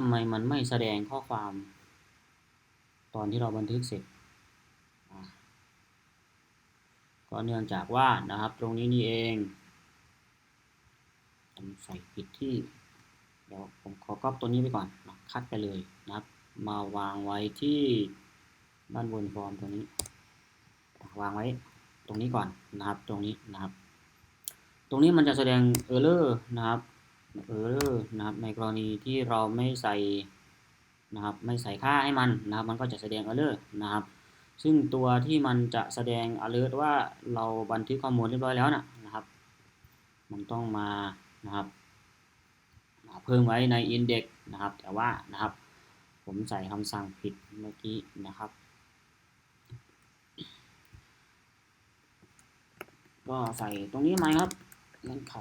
ทำไมมันไม่แสดงข้อความ ตอนที่เราบันทึกเสร็จอะก็เนื่องจากว่านะครับ ตรงนี้นี่เองผมใส่ผิดที่ เดี๋ยวผมขอก๊อปตัวนี้ไปก่อนนะคัดไปเลยนะครับ มาวางไว้ที่ด้านบนฟอร์มตัวนี้ วางไว้ตรงนี้ก่อนนะครับ ตรงนี้นะครับ ตรงนี้มันจะแสดง error นะครับ error นะครับในกรณีที่เราไม่ใส่นะครับไม่ใส่ค่าให้มันนะครับมันก็จะแสดง error นะครับ ซึ่งตัวที่มันจะแสดง alert ว่าเราบันทึกข้อมูลเรียบร้อยแล้วนะนะครับ มันต้องมานะครับเพิ่มไว้ใน index นะครับ แต่ว่านะครับ ผมใส่คำสั่งผิดเมื่อกี้นะครับก็ใส่ตรงนี้ไหมครับเงื่อนไข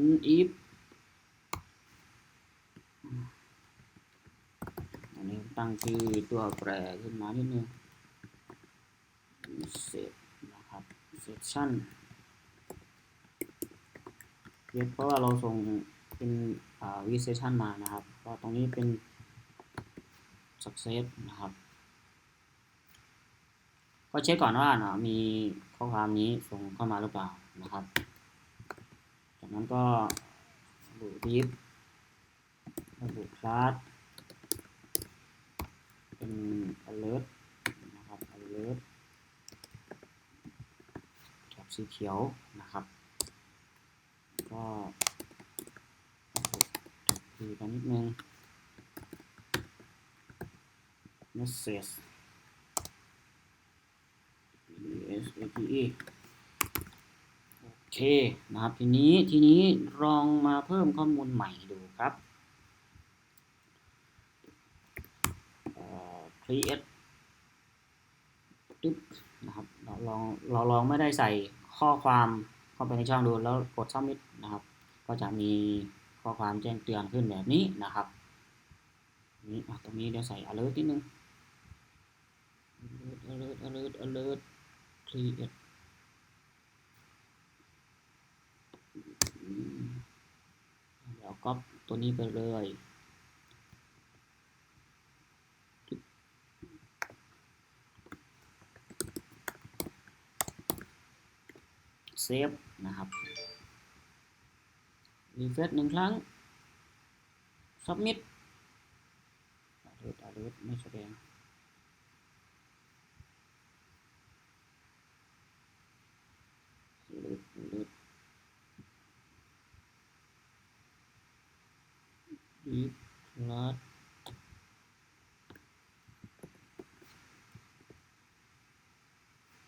n if อันนี้ ตั้งชื่อตัวแปรขึ้นมานิดนึง set นะครับ section เเพราะว่าเราส่งเป็นวิเซชันมานะครับก็ตรงนี้เป็น success นะครับ ก็เช็คก่อนว่าเนาะมีข้อความนี้ส่งเข้ามาหรือเปล่านะครับ จากนั้นก็ระบุ div ระบุ class เป็น alert นะครับ alert แถบสีเขียวนะครับก็ดีกันนิดนึง message s a p e โอเคนะครับทีนี้ทีนี้ลองมาเพิ่มข้อมูลใหม่ดูครับ create ตึ๊บนะครับเราลองเราลองไม่ได้ใส่ข้อความเข้าไปในช่องดูแล้วกด submit นะครับ ก็จะมีข้อความแจ้งเตือนขึ้นแบบนี้นะครับนี้ตรงนี้เดี๋ยวใส่ alert นิดนึง alert alert alert create เดี๋ยวก๊อปตัวนี้ไปเลย ฟนะครับรีเฟรชหนึ่งครั้ง submit อเลิร์อเลิร์ไม่แสดงอเลิร์อเลิร์ดีคลาส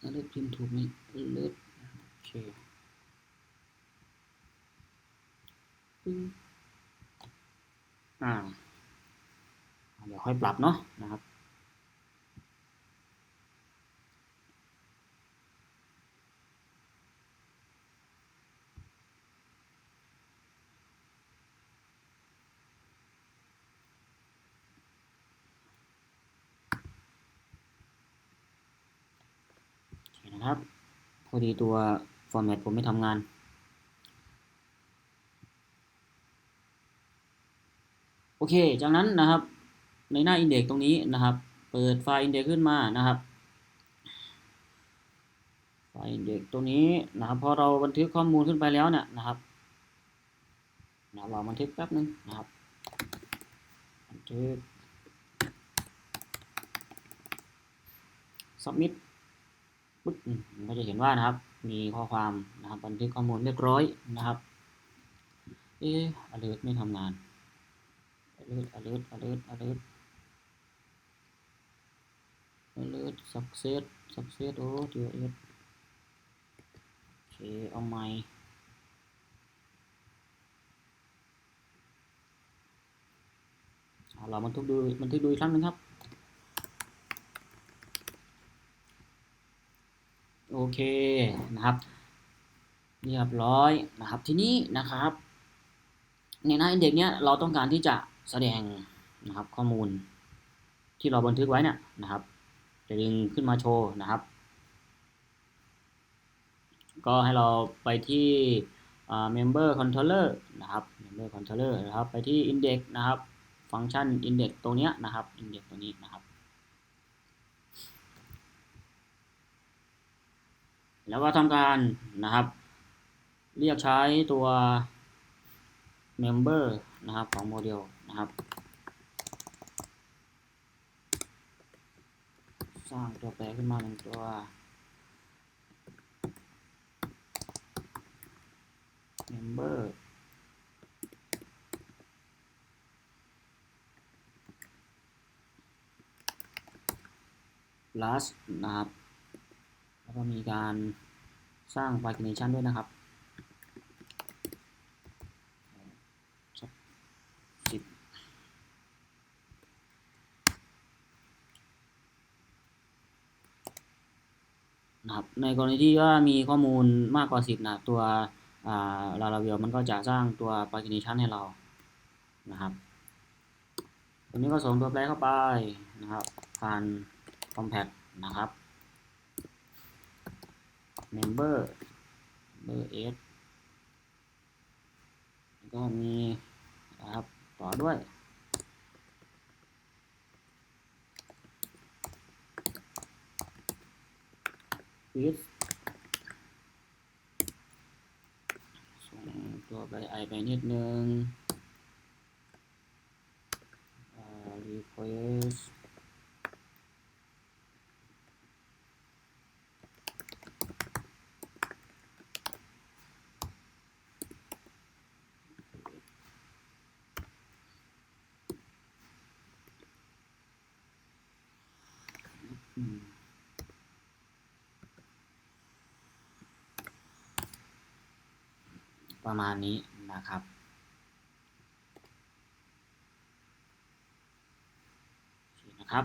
อเลิร์พิมพ์ถูกไหมอเลิร์โอเคปึ้งอ่า เดี๋ยวค่อยปรับเนาะนะครับโอเคนะครับ พอดีตัว format ผมไม่ทำงาน โอเค จากนั้นนะครับ ในหน้า index ตรงนี้นะครับ เปิดไฟล์ index ขึ้นมานะครับ ไฟล์ index ตัวนี้นะครับ พอเราบันทึกข้อมูลขึ้นไปแล้วเนี่ยนะครับนะเราบันทึกแป๊บนึงนะครับ บันทึก submit ปึ๊บมันก็จะเห็นว่านะครับ มีข้อความนะครับบันทึกข้อมูลเรียบร้อยนะครับ เอ๊ะ alert ไม่ทำงาน alert alert alert alert alert success success โอ้เดี๋ยวเอสโอเคเอาใหม่เราบันทึกดูบันทึกดูอีกครั้งนึงครับ โอ เคนะครับเรียบร้อยนะครับทีนี้นะครับ ในหน้า index เนี้ยเราต้องการที่จะแสดงนะครับข้อมูลที่เราบันทึกไว้เนี่ยนะครับจะดึงขึ้นมาโชว์นะครับ ก็ให้เราไปที่ member controller นะครับ member controller นะครับไปที่ index นะครับ ฟังก์ชัน index ตัวเนี้ยนะครับ index ตัวนี้นะครับ แล้วก็ทำการนะครับ เรียกใช้ตัว member นะครับของโมเดลนะครับ สร้างตัวแปรขึ้นมาหนึ่งตัว member plus นะครับ แล้วก็มีการสร้าง pagination ด้วยนะครับสักสิบนะครับในกรณีที่ว่ามีข้อมูลมากกว่า10นะตัวลาลาเวลมันก็จะสร้างตัว pagination ให้เรานะครับตัวนี้ก็ส่งตัวแปรเข้าไปนะครับผ่าน compact นะครับ member member s แล้วก็มีนะครับต่อด้วย with ส่งตัวไปไอไปนิดนึงอ่า request ประมาณนี้นะครับ นะครับ